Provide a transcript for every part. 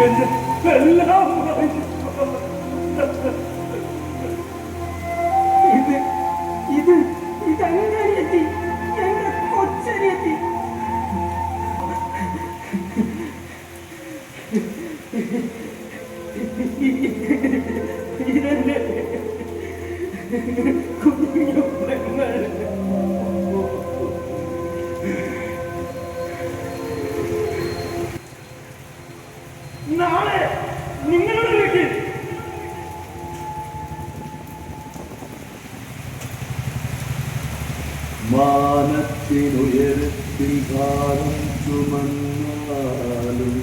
എല്ലാം ഇത് ഇത് ഇതങ്ങനെത്തി എന്റെ കൊച്ചരിയെത്തി. ഇതെന്റെ കുഞ്ഞു പെങ്ങൾ. മാനത്തിനുയരത്തിൽ ഭാരം ചുമന്നാലും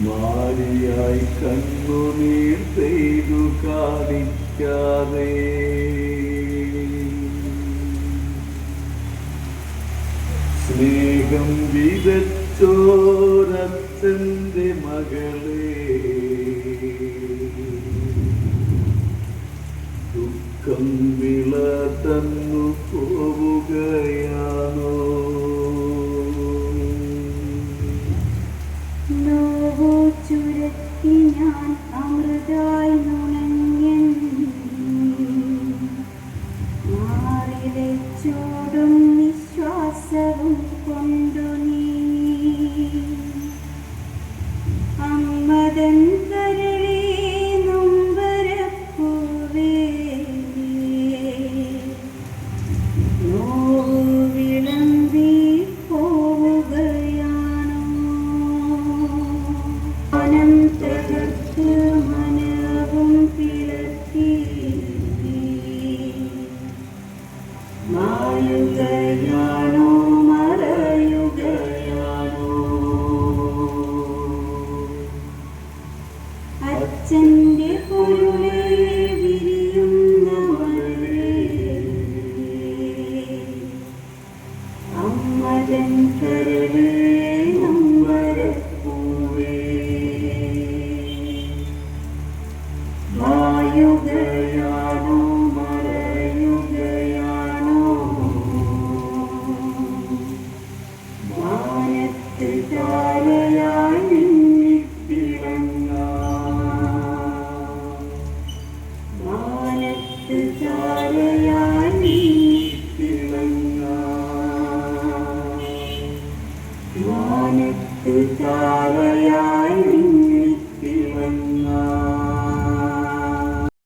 മാരിയായി കണ്ണുനീർ ചെയ്തു കാണിക്കാതെ. സ്നേഹം വിതച്ചോരത്തിന്റെ മകളെ. വിള തന്നു പോവുകയാണോ അച്ഛന്റെ പൊരുളെ വിരിയുന്ന അമ്മതൻ കരളേ നമ്പരപ്പൂവേ. മായുകയാണോ മറയുകയാണോ മാനത്ത് താരയായി Father, I.